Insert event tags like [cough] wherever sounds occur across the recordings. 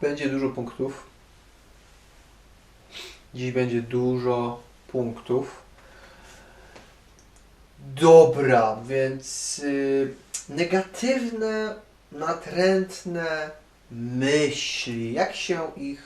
będzie dużo punktów. Dziś będzie dużo punktów. Dobra, więc y, negatywne, natrętne myśli. Jak się ich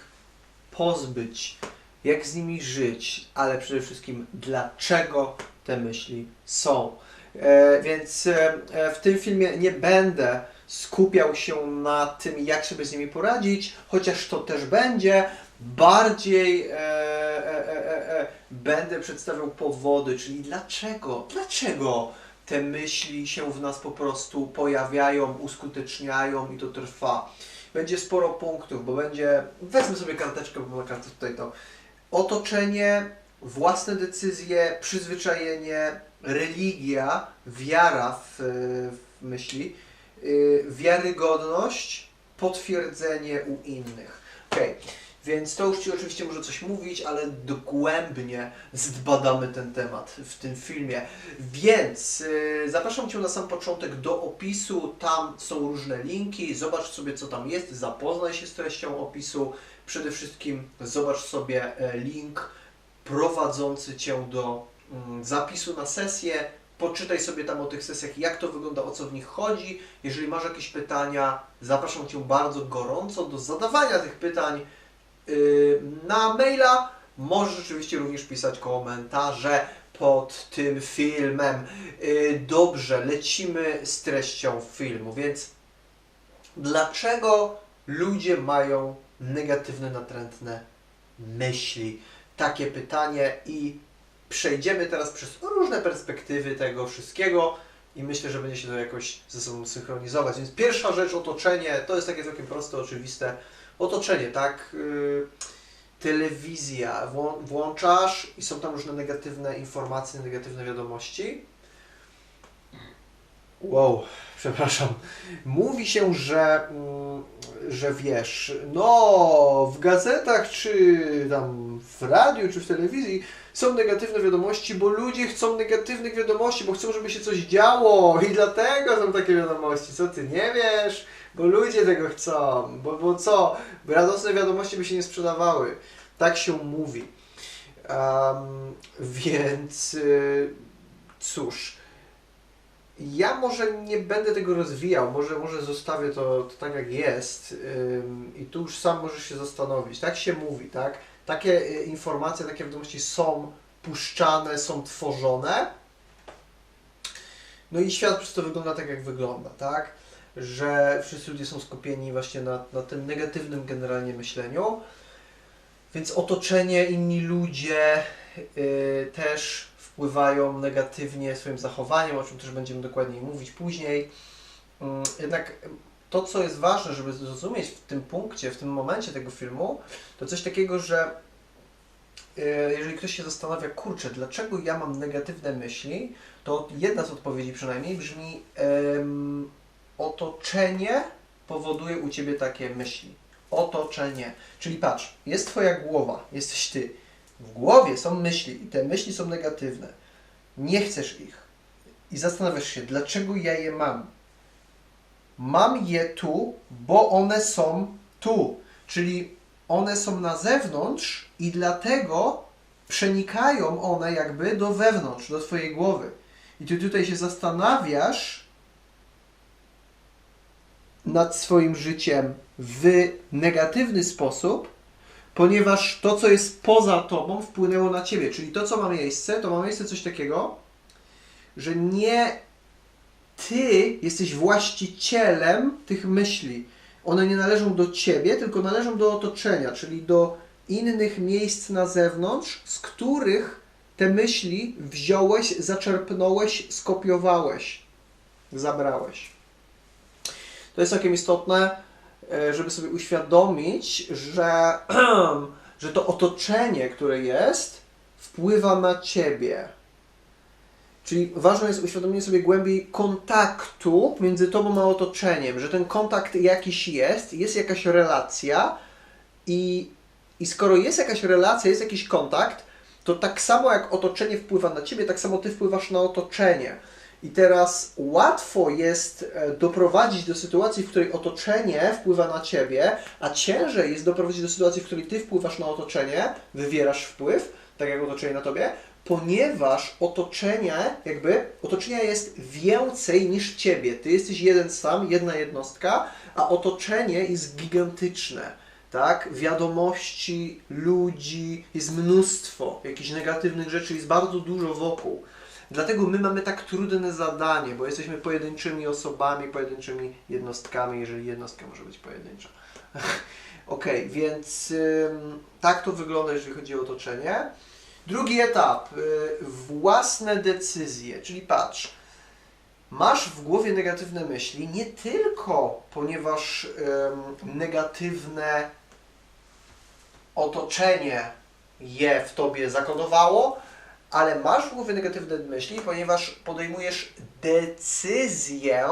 pozbyć? Jak z nimi żyć? Ale przede wszystkim, dlaczego te myśli są? E, więc e, w tym filmie nie będę skupiał się na tym, jak sobie z nimi poradzić, chociaż to też będzie. Bardziej e, e, e, e, będę przedstawiał powody, czyli dlaczego, dlaczego te myśli się w nas po prostu pojawiają, uskuteczniają i to trwa. Będzie sporo punktów, bo będzie, wezmę sobie karteczkę, bo na kartce tutaj to otoczenie, własne decyzje, przyzwyczajenie, religia, wiara w, w myśli, wiarygodność, potwierdzenie u innych. Okej, więc to już Ci oczywiście może coś mówić, ale dogłębnie zbadamy ten temat w tym filmie. Więc yy, zapraszam Cię na sam początek do opisu, tam są różne linki, zobacz sobie co tam jest, zapoznaj się z treścią opisu. Przede wszystkim zobacz sobie e, link prowadzący Cię do mm, zapisu na sesję. Poczytaj sobie tam o tych sesjach, jak to wygląda, o co w nich chodzi. Jeżeli masz jakieś pytania, zapraszam Cię bardzo gorąco do zadawania tych pytań yy, na maila. Możesz oczywiście również pisać komentarze pod tym filmem. Yy, Dobrze, lecimy z treścią filmu, więc dlaczego ludzie mają negatywne, natrętne myśli? Takie pytanie i przejdziemy teraz przez różne perspektywy tego wszystkiego i myślę, że będzie się to jakoś ze sobą synchronizować. Więc pierwsza rzecz, otoczenie, to jest takie całkiem proste, oczywiste. Otoczenie, tak? Yy, telewizja, włą- włączasz i są tam różne negatywne informacje, negatywne wiadomości. Wow, [laughs] przepraszam. Mówi się, że, mm, że wiesz, no w gazetach, czy tam w radiu, czy w telewizji są negatywne wiadomości, bo ludzie chcą negatywnych wiadomości, bo chcą, żeby się coś działo i dlatego są takie wiadomości. Co ty nie wiesz? Bo ludzie tego chcą. Bo, bo co? Radosne wiadomości by się nie sprzedawały. Tak się mówi. Em, więc y, cóż. Ja może nie będę tego rozwijał, może, może zostawię to, to tak jak jest ym, i tu już sam możesz się zastanowić. Tak się mówi, tak? Takie y, informacje, takie wiadomości są puszczane, są tworzone. No i świat przez to wygląda tak, jak wygląda, tak? Że wszyscy ludzie są skupieni właśnie na, na tym negatywnym generalnie myśleniu. Więc otoczenie, inni ludzie y, też wpływają negatywnie swoim zachowaniem, o czym też będziemy dokładniej mówić później. Mm, Jednak to, co jest ważne, żeby zrozumieć w tym punkcie, w tym momencie tego filmu, to coś takiego, że e, jeżeli ktoś się zastanawia, kurczę, dlaczego ja mam negatywne myśli, to jedna z odpowiedzi przynajmniej brzmi otoczenie powoduje u Ciebie takie myśli. Otoczenie. Czyli patrz, jest Twoja głowa, jesteś Ty. W głowie są myśli i te myśli są negatywne. Nie chcesz ich. I zastanawiasz się, dlaczego ja je mam. Mam je tu, bo one są tu. Czyli one są na zewnątrz i dlatego przenikają one jakby do wewnątrz, do Twojej głowy. I Ty tutaj się zastanawiasz nad swoim życiem w negatywny sposób, ponieważ to, co jest poza Tobą, wpłynęło na Ciebie. Czyli to, co ma miejsce, to ma miejsce coś takiego, że nie Ty jesteś właścicielem tych myśli. One nie należą do Ciebie, tylko należą do otoczenia, czyli do innych miejsc na zewnątrz, z których te myśli wziąłeś, zaczerpnąłeś, skopiowałeś, zabrałeś. To jest całkiem istotne, e, żeby sobie uświadomić, że, [clears throat] że to otoczenie, które jest, wpływa na Ciebie. Czyli ważne jest uświadomienie sobie głębiej kontaktu między Tobą a otoczeniem, że ten kontakt jakiś jest, jest jakaś relacja i, i skoro jest jakaś relacja, jest jakiś kontakt, to tak samo jak otoczenie wpływa na Ciebie, tak samo Ty wpływasz na otoczenie. I teraz łatwo jest e, doprowadzić do sytuacji, w której otoczenie wpływa na ciebie, a ciężej jest doprowadzić do sytuacji, w której ty wpływasz na otoczenie, wywierasz wpływ, tak jak otoczenie na tobie, ponieważ otoczenie, jakby, otoczenia jest więcej niż ciebie. Ty jesteś jeden sam, jedna jednostka, a otoczenie jest gigantyczne. Tak? Wiadomości, ludzi, jest mnóstwo jakichś negatywnych rzeczy, jest bardzo dużo wokół. Dlatego my mamy tak trudne zadanie, bo jesteśmy pojedynczymi osobami, pojedynczymi jednostkami, jeżeli jednostka może być pojedyncza. [laughs] Okej, więc ym, tak to wygląda, jeżeli chodzi o otoczenie. Drugi etap, y, własne decyzje, czyli patrz, masz w głowie negatywne myśli nie tylko ponieważ negatywne otoczenie je w tobie zakodowało, ale masz w głowie negatywne myśli, ponieważ podejmujesz decyzję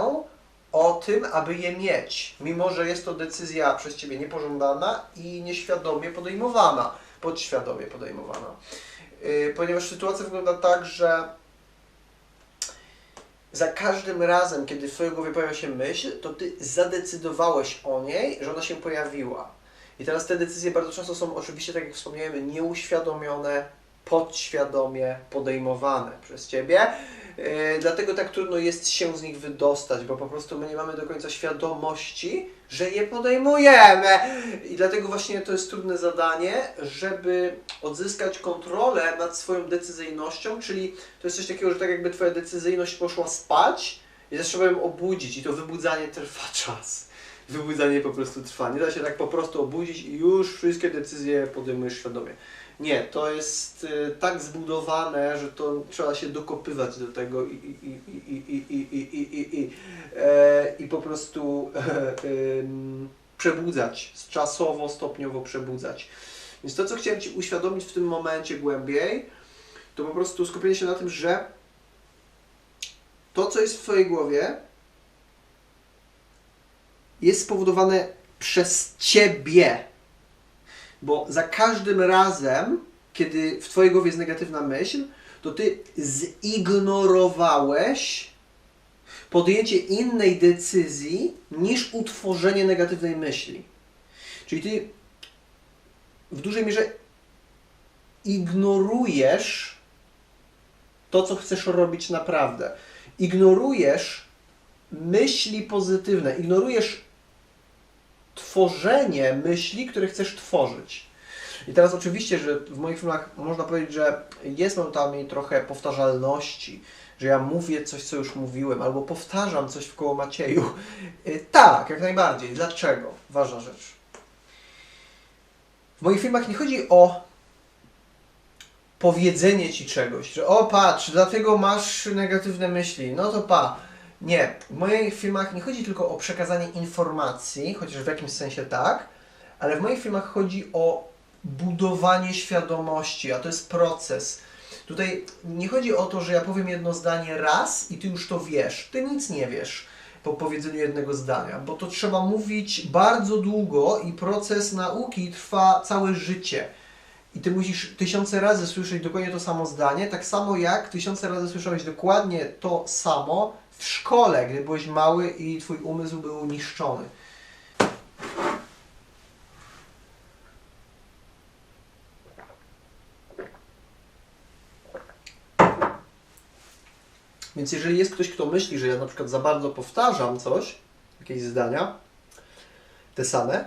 o tym, aby je mieć, mimo że jest to decyzja przez ciebie niepożądana i nieświadomie podejmowana, podświadomie podejmowana. Yy, ponieważ sytuacja wygląda tak, że za każdym razem, kiedy w Twojej głowie pojawia się myśl, to Ty zadecydowałeś o niej, że ona się pojawiła. I teraz te decyzje bardzo często są oczywiście, tak jak wspomniałem, nieuświadomione, podświadomie podejmowane przez Ciebie. Yy, dlatego tak trudno jest się z nich wydostać, bo po prostu my nie mamy do końca świadomości, że je podejmujemy. I dlatego właśnie to jest trudne zadanie, żeby odzyskać kontrolę nad swoją decyzyjnością, czyli to jest coś takiego, że tak jakby Twoja decyzyjność poszła spać i zaczęła ją obudzić i to wybudzanie trwa czas. Wybudzanie po prostu trwa. Nie da się tak po prostu obudzić i już wszystkie decyzje podejmujesz świadomie. Nie, to jest y, tak zbudowane, że to trzeba się dokopywać do tego i, e, po prostu e, przebudzać, czasowo, stopniowo przebudzać. Więc to, co chciałem Ci uświadomić w tym momencie głębiej, to po prostu skupienie się na tym, że to, co jest w Twojej głowie, jest spowodowane przez Ciebie. Bo za każdym razem, kiedy w Twojej głowie jest negatywna myśl, to Ty zignorowałeś podjęcie innej decyzji niż utworzenie negatywnej myśli. Czyli Ty w dużej mierze ignorujesz to, co chcesz robić naprawdę. Ignorujesz myśli pozytywne, ignorujesz tworzenie myśli, które chcesz tworzyć. I teraz oczywiście, że w moich filmach można powiedzieć, że jest momentami trochę powtarzalności, że ja mówię coś, co już mówiłem, albo powtarzam coś w koło Macieju. Y, Tak, jak najbardziej. Dlaczego? Ważna rzecz. W moich filmach nie chodzi o powiedzenie ci czegoś, że o patrz, dlatego masz negatywne myśli, no to pa. Nie, w moich filmach nie chodzi tylko o przekazanie informacji, chociaż w jakimś sensie tak, ale w moich filmach chodzi o budowanie świadomości, a to jest proces. Tutaj nie chodzi o to, że ja powiem jedno zdanie raz i ty już to wiesz. Ty nic nie wiesz po powiedzeniu jednego zdania, bo to trzeba mówić bardzo długo i proces nauki trwa całe życie. I ty musisz tysiące razy słyszeć dokładnie to samo zdanie, tak samo jak tysiące razy słyszałeś dokładnie to samo w szkole, gdy byłeś mały i twój umysł był niszczony. Więc jeżeli jest ktoś, kto myśli, że ja na przykład za bardzo powtarzam coś, jakieś zdania, te same,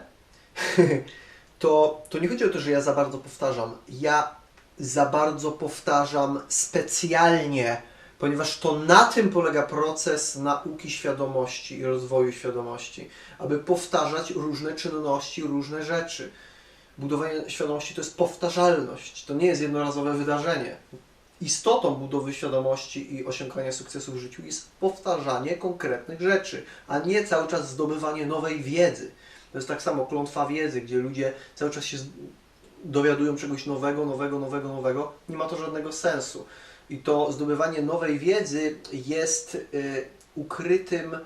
[laughs] to, to nie chodzi o to, że ja za bardzo powtarzam. Ja za bardzo powtarzam specjalnie, ponieważ to na tym polega proces nauki świadomości i rozwoju świadomości, aby powtarzać różne czynności, różne rzeczy. Budowanie świadomości to jest powtarzalność, to nie jest jednorazowe wydarzenie. Istotą budowy świadomości i osiągania sukcesu w życiu jest powtarzanie konkretnych rzeczy, a nie cały czas zdobywanie nowej wiedzy. To jest tak samo klątwa wiedzy, gdzie ludzie cały czas się dowiadują czegoś nowego, nowego, nowego, nowego. Nie ma to żadnego sensu. I to zdobywanie nowej wiedzy jest y, ukrytym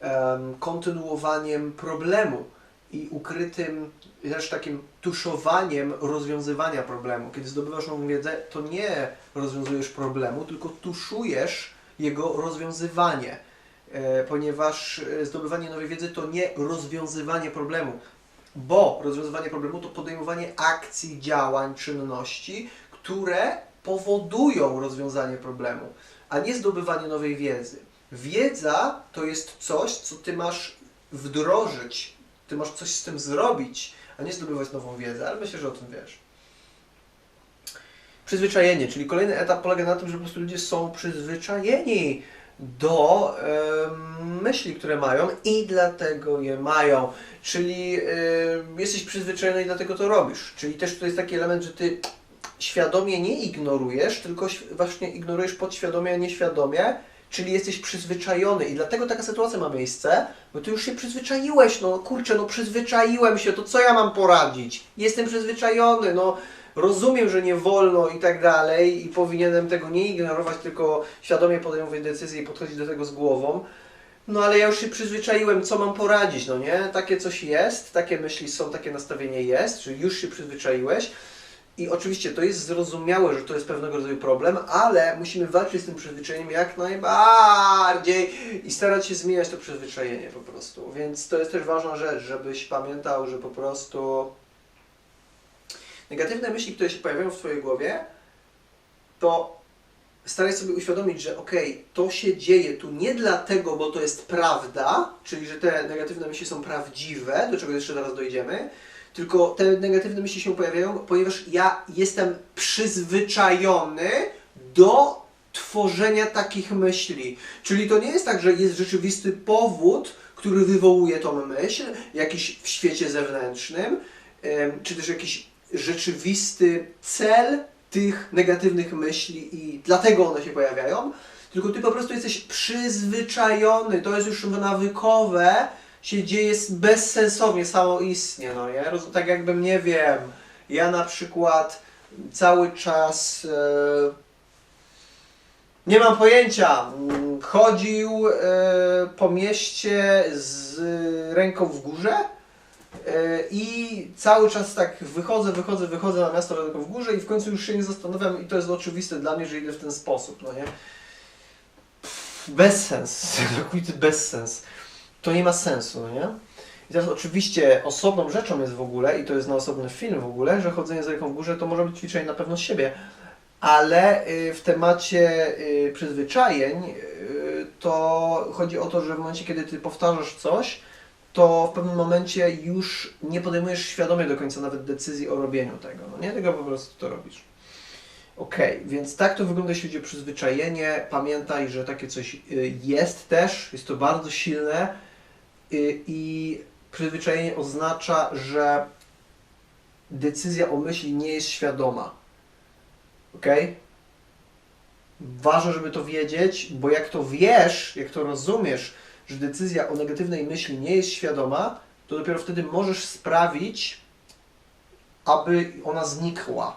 em, kontynuowaniem problemu i ukrytym też takim tuszowaniem rozwiązywania problemu. Kiedy zdobywasz nową wiedzę, to nie rozwiązujesz problemu, tylko tuszujesz jego rozwiązywanie. E, ponieważ e, zdobywanie nowej wiedzy to nie rozwiązywanie problemu, bo rozwiązywanie problemu to podejmowanie akcji, działań, czynności, które powodują rozwiązanie problemu, a nie zdobywanie nowej wiedzy. Wiedza to jest coś, co ty masz wdrożyć, ty masz coś z tym zrobić, a nie zdobywać nową wiedzę, ale myślę, że o tym wiesz. Przyzwyczajenie, czyli kolejny etap polega na tym, że po prostu ludzie są przyzwyczajeni do myśli, które mają i dlatego je mają. Czyli jesteś przyzwyczajony i dlatego to robisz. Czyli też to jest taki element, że ty świadomie nie ignorujesz, tylko właśnie ignorujesz podświadomie, nieświadomie, czyli jesteś przyzwyczajony i dlatego taka sytuacja ma miejsce, bo ty już się przyzwyczaiłeś, no kurczę, no przyzwyczaiłem się, to co ja mam poradzić? Jestem przyzwyczajony, no rozumiem, że nie wolno i tak dalej i powinienem tego nie ignorować, tylko świadomie podejmować decyzje i podchodzić do tego z głową. No ale ja już się przyzwyczaiłem, co mam poradzić, no nie? Takie coś jest, takie myśli są, takie nastawienie jest, czyli już się przyzwyczaiłeś. I oczywiście to jest zrozumiałe, że to jest pewnego rodzaju problem, ale musimy walczyć z tym przyzwyczajeniem jak najbardziej i starać się zmieniać to przyzwyczajenie po prostu. Więc to jest też ważna rzecz, żebyś pamiętał, że po prostu negatywne myśli, które się pojawiają w Twojej głowie, to staraj sobie uświadomić, że okej, to się dzieje tu nie dlatego, bo to jest prawda, czyli że te negatywne myśli są prawdziwe, do czego jeszcze zaraz dojdziemy, tylko te negatywne myśli się pojawiają, ponieważ ja jestem przyzwyczajony do tworzenia takich myśli. Czyli to nie jest tak, że jest rzeczywisty powód, który wywołuje tą myśl, jakiś w świecie zewnętrznym, czy też jakiś rzeczywisty cel tych negatywnych myśli i dlatego one się pojawiają, tylko ty po prostu jesteś przyzwyczajony, to jest już nawykowe, się dzieje bezsensownie, samoistnie, no nie? Tak jakbym, nie wiem, ja na przykład cały czas e, nie mam pojęcia, mm, chodził e, po mieście z ręką w górze e, i cały czas tak wychodzę, wychodzę, wychodzę na miasto ręką w górze i w końcu już się nie zastanawiam i to jest oczywiste dla mnie, że idę w ten sposób, no nie? Pff, Bezsens, [laughs] całkowity bezsens. To nie ma sensu, no nie? I teraz oczywiście osobną rzeczą jest w ogóle, i to jest na osobny film w ogóle, że chodzenie z ręką w górze to może być ćwiczenie na pewno siebie, ale y, w temacie y, przyzwyczajeń y, to chodzi o to, że w momencie, kiedy ty powtarzasz coś, to w pewnym momencie już nie podejmujesz świadomie do końca nawet decyzji o robieniu tego, no nie? Tylko po prostu to robisz. Okej, więc tak to wygląda, jeśli chodzi o przyzwyczajenie. Pamiętaj, że takie coś jest też, jest to bardzo silne i przyzwyczajenie oznacza, że decyzja o myśli nie jest świadoma. Ok? Ważne, żeby to wiedzieć, bo jak to wiesz, jak to rozumiesz, że decyzja o negatywnej myśli nie jest świadoma, to dopiero wtedy możesz sprawić, aby ona znikła.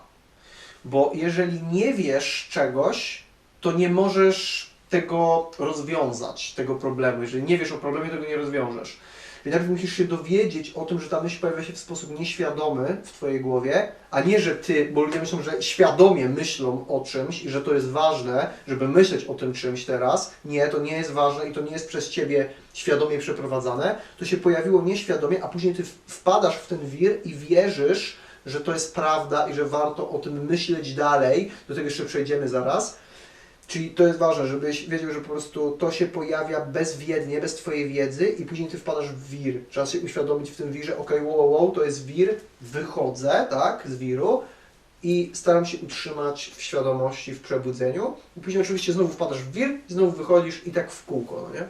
Bo jeżeli nie wiesz czegoś, to nie możesz tego rozwiązać, tego problemu. Jeżeli nie wiesz o problemie, tego nie rozwiążesz. Więc najpierw musisz się dowiedzieć o tym, że ta myśl pojawia się w sposób nieświadomy w Twojej głowie, a nie, że Ty, bo ludzie myślą, że świadomie myślą o czymś i że to jest ważne, żeby myśleć o tym czymś teraz. Nie, to nie jest ważne i to nie jest przez Ciebie świadomie przeprowadzane. To się pojawiło nieświadomie, a później Ty wpadasz w ten wir i wierzysz, że to jest prawda i że warto o tym myśleć dalej. Do tego jeszcze przejdziemy zaraz. Czyli to jest ważne, żebyś wiedział, że po prostu to się pojawia bezwiednie, bez Twojej wiedzy i później Ty wpadasz w wir. Trzeba się uświadomić w tym wirze, ok, wow, wow, to jest wir, wychodzę, tak, z wiru i staram się utrzymać w świadomości, w przebudzeniu. I później oczywiście znowu wpadasz w wir, znowu wychodzisz i tak w kółko, no nie?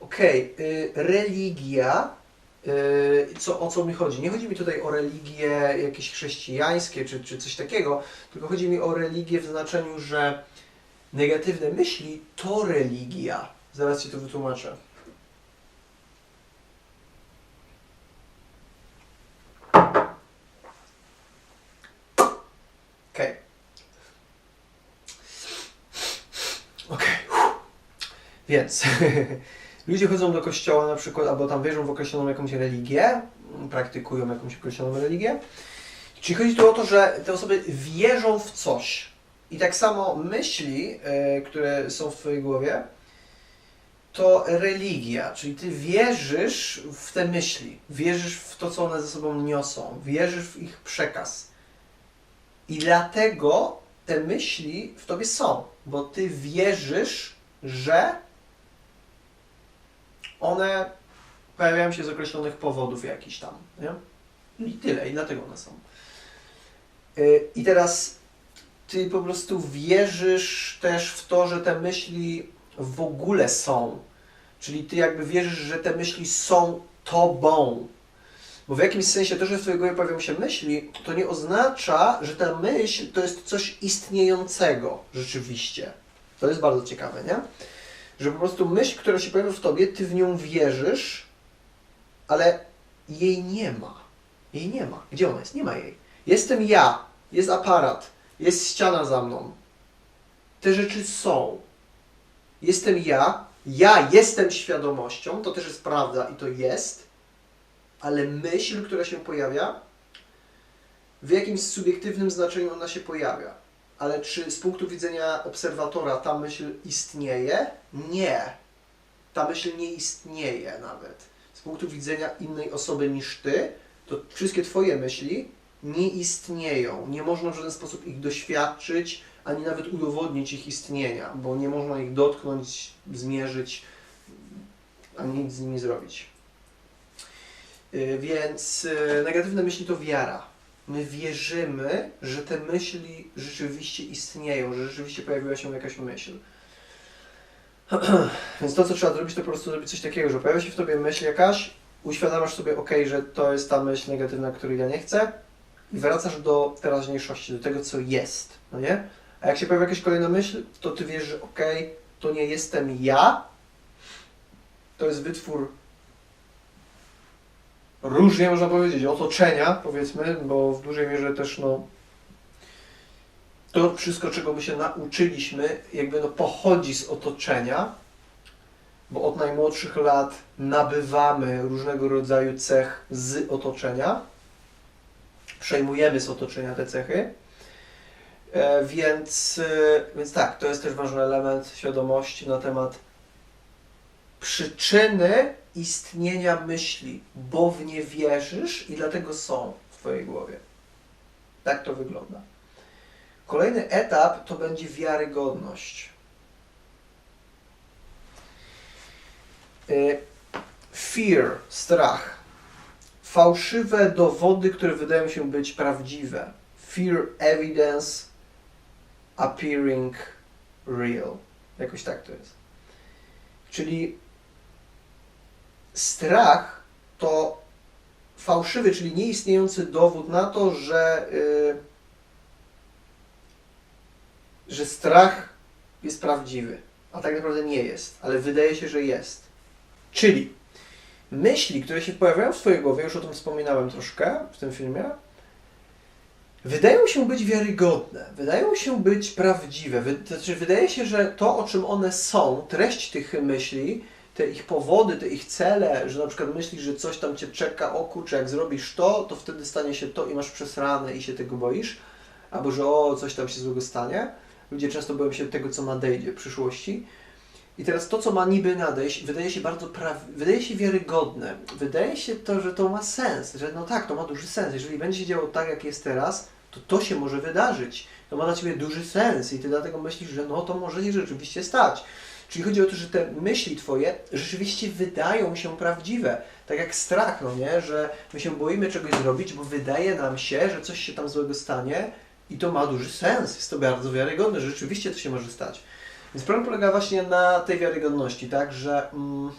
Okej, y, religia. Y, co, o co mi chodzi? Nie chodzi mi tutaj o religie jakieś chrześcijańskie czy, czy coś takiego, tylko chodzi mi o religię w znaczeniu, że negatywne myśli to religia. Zaraz Ci to wytłumaczę. Okej. Okej. Więc [laughs] ludzie chodzą do kościoła na przykład, albo tam wierzą w określoną jakąś religię, praktykują jakąś określoną religię. Czyli chodzi tu o to, że te osoby wierzą w coś. I tak samo myśli, e, które są w Twojej głowie, to religia, czyli Ty wierzysz w te myśli, wierzysz w to, co one ze sobą niosą, wierzysz w ich przekaz. I dlatego te myśli w Tobie są, bo Ty wierzysz, że one pojawiają się z określonych powodów jakichś tam. Nie? I tyle, i dlatego one są. Y, I teraz ty po prostu wierzysz też w to, że te myśli w ogóle są. Czyli ty jakby wierzysz, że te myśli są tobą. Bo w jakimś sensie to, że w twojej głowie pojawią się myśli, to nie oznacza, że ta myśl to jest coś istniejącego rzeczywiście. To jest bardzo ciekawe, nie? Że po prostu myśl, która się pojawia w tobie, ty w nią wierzysz, ale jej nie ma. Jej nie ma. Gdzie ona jest? Nie ma jej. Jestem ja, jest aparat, jest ściana za mną. Te rzeczy są. Jestem ja, ja jestem świadomością, to też jest prawda i to jest, ale myśl, która się pojawia, w jakimś subiektywnym znaczeniu ona się pojawia. Ale czy z punktu widzenia obserwatora ta myśl istnieje? Nie. Ta myśl nie istnieje nawet. Z punktu widzenia innej osoby niż ty, to wszystkie twoje myśli nie istnieją. Nie można w żaden sposób ich doświadczyć, ani nawet udowodnić ich istnienia, bo nie można ich dotknąć, zmierzyć, ani nic z nimi zrobić. Yy, Więc yy, negatywne myśli to wiara. My wierzymy, że te myśli rzeczywiście istnieją, że rzeczywiście pojawiła się jakaś myśl. [clears throat] Więc to, co trzeba zrobić, to po prostu zrobić coś takiego, że pojawia się w tobie myśl jakaś, uświadamiasz sobie, ok, że to jest ta myśl negatywna, której ja nie chcę, i wracasz do teraźniejszości, do tego, co jest, no nie? A jak się pojawia jakaś kolejna myśl, to ty wiesz, że ok, to nie jestem ja, to jest wytwór różnie można powiedzieć, otoczenia, powiedzmy, bo w dużej mierze też, no, to wszystko, czego my się nauczyliśmy, jakby no pochodzi z otoczenia, bo od najmłodszych lat nabywamy różnego rodzaju cech z otoczenia, przejmujemy z otoczenia te cechy, E, więc, e, więc tak, to jest też ważny element świadomości na temat przyczyny istnienia myśli, bo w nie wierzysz i dlatego są w Twojej głowie. Tak to wygląda. Kolejny etap to będzie wiarygodność. Y, Fear, strach. Fałszywe dowody, które wydają się być prawdziwe. Fear evidence appearing real. Jakoś tak to jest. Czyli strach to fałszywy, czyli nieistniejący dowód na to, że, y, że strach jest prawdziwy, a tak naprawdę nie jest, ale wydaje się, że jest. Czyli myśli, które się pojawiają w Twojej głowie, już o tym wspominałem troszkę w tym filmie, wydają się być wiarygodne, wydają się być prawdziwe. Wy, to znaczy, wydaje się, że to, o czym one są, treść tych myśli, te ich powody, te ich cele, że na przykład myślisz, że coś tam cię czeka, o kurczę, jak zrobisz to, to wtedy stanie się to i masz przesrane i się tego boisz, albo że o, coś tam się złego stanie. Ludzie często boją się tego, co nadejdzie w przyszłości. I teraz to, co ma niby nadejść, wydaje się bardzo praw... wydaje się wiarygodne. Wydaje się to, że to ma sens, że no tak, to ma duży sens. Jeżeli będzie się działo tak, jak jest teraz, to to się może wydarzyć. To ma dla Ciebie duży sens i Ty dlatego myślisz, że no to może się rzeczywiście stać. Czyli chodzi o to, że te myśli Twoje rzeczywiście wydają się prawdziwe. Tak jak strach, no nie? Że my się boimy czegoś zrobić, bo wydaje nam się, że coś się tam złego stanie i to ma duży sens. Jest to bardzo wiarygodne, że rzeczywiście to się może stać. Więc problem polega właśnie na tej wiarygodności, tak, że mm,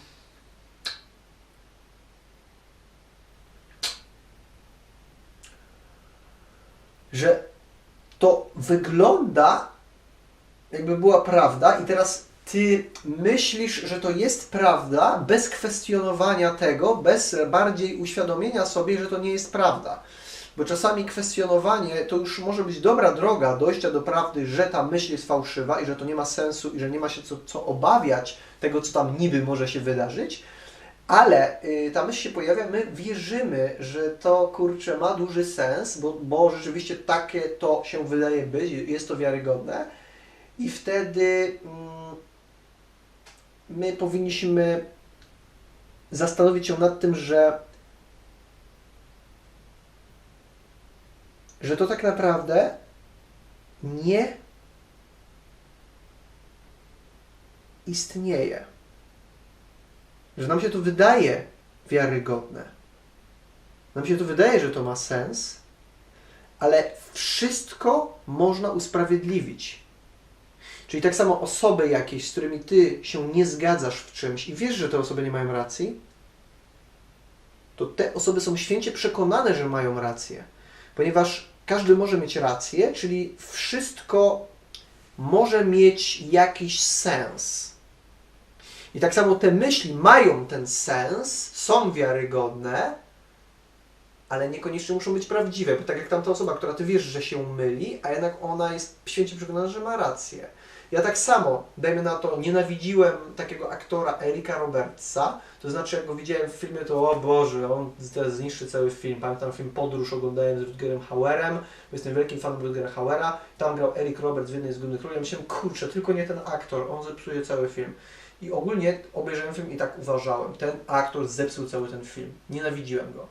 że to wygląda jakby była prawda i teraz ty myślisz, że to jest prawda bez kwestionowania tego, bez bardziej uświadomienia sobie, że to nie jest prawda. Bo czasami kwestionowanie to już może być dobra droga dojścia do prawdy, że ta myśl jest fałszywa i że to nie ma sensu i że nie ma się co, co obawiać tego, co tam niby może się wydarzyć, Ale y, ta myśl się pojawia, my wierzymy, że to kurczę ma duży sens, bo, bo rzeczywiście takie to się wydaje być, jest to wiarygodne. I wtedy mm, my powinniśmy zastanowić się nad tym, że, że to tak naprawdę nie istnieje. Że nam się to wydaje wiarygodne. Nam się to wydaje, że to ma sens, ale wszystko można usprawiedliwić. Czyli tak samo osoby jakieś, z którymi ty się nie zgadzasz w czymś i wiesz, że te osoby nie mają racji, to te osoby są święcie przekonane, że mają rację. Ponieważ każdy może mieć rację, czyli wszystko może mieć jakiś sens. I tak samo te myśli mają ten sens, są wiarygodne, ale niekoniecznie muszą być prawdziwe, bo tak jak tamta osoba, która ty wiesz, że się myli, a jednak ona jest święcie przekonana, że ma rację. Ja tak samo, dajmy na to, nienawidziłem takiego aktora Erika Robertsa, to znaczy jak go widziałem w filmie, to o Boże, on teraz zniszczy cały film. Pamiętam film Podróż, oglądałem z Rutgerem Hauerem, jestem wielkim fanem Rutgera Hauera, tam grał Eric Roberts w jednej z głównych ról, ja myślałem, kurczę, tylko nie ten aktor, on zepsuje cały film. I ogólnie obejrzałem film i tak uważałem, ten aktor zepsuł cały ten film, nienawidziłem go.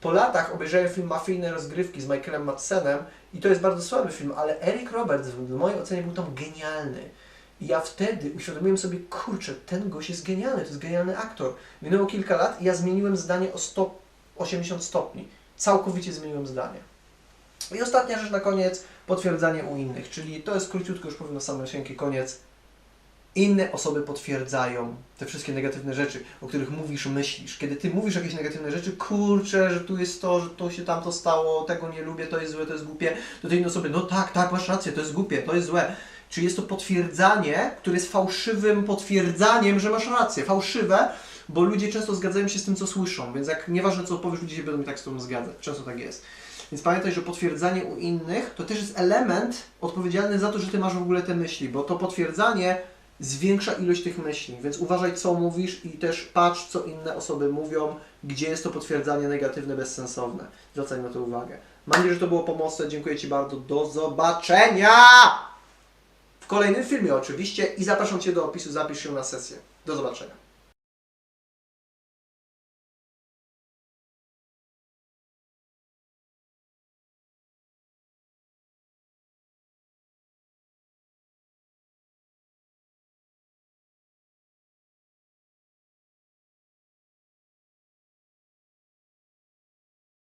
Po latach obejrzałem film Mafijne rozgrywki z Michaelem Madsenem i to jest bardzo słaby film, ale Eric Roberts w mojej ocenie był tam genialny. I ja wtedy uświadomiłem sobie, kurczę, ten gość jest genialny, to jest genialny aktor. Minęło kilka lat i ja zmieniłem zdanie o 180 stopni. Całkowicie zmieniłem zdanie. I ostatnia rzecz na koniec, potwierdzanie u innych, czyli to jest króciutko, już powiem na sam cienki koniec. Inne osoby potwierdzają te wszystkie negatywne rzeczy, o których mówisz, myślisz. Kiedy ty mówisz jakieś negatywne rzeczy, kurczę, że tu jest to, że to się tamto stało, tego nie lubię, to jest złe, to jest głupie, to te inne osoby, no tak, tak, masz rację, to jest głupie, to jest złe. Czyli jest to potwierdzanie, które jest fałszywym potwierdzaniem, że masz rację. Fałszywe, bo ludzie często zgadzają się z tym, co słyszą, więc jak nieważne co powiesz, ludzie się będą tak z tobą zgadzać. Często tak jest. Więc pamiętaj, że potwierdzanie u innych to też jest element odpowiedzialny za to, że ty masz w ogóle te myśli, bo to potwierdzanie zwiększa ilość tych myśli, więc uważaj co mówisz i też patrz co inne osoby mówią, gdzie jest to potwierdzanie negatywne, bezsensowne. Zwracaj na to uwagę. Mam nadzieję, że to było pomocne. Dziękuję Ci bardzo. Do zobaczenia! W kolejnym filmie oczywiście i zapraszam Cię do opisu, zapisz się na sesję. Do zobaczenia.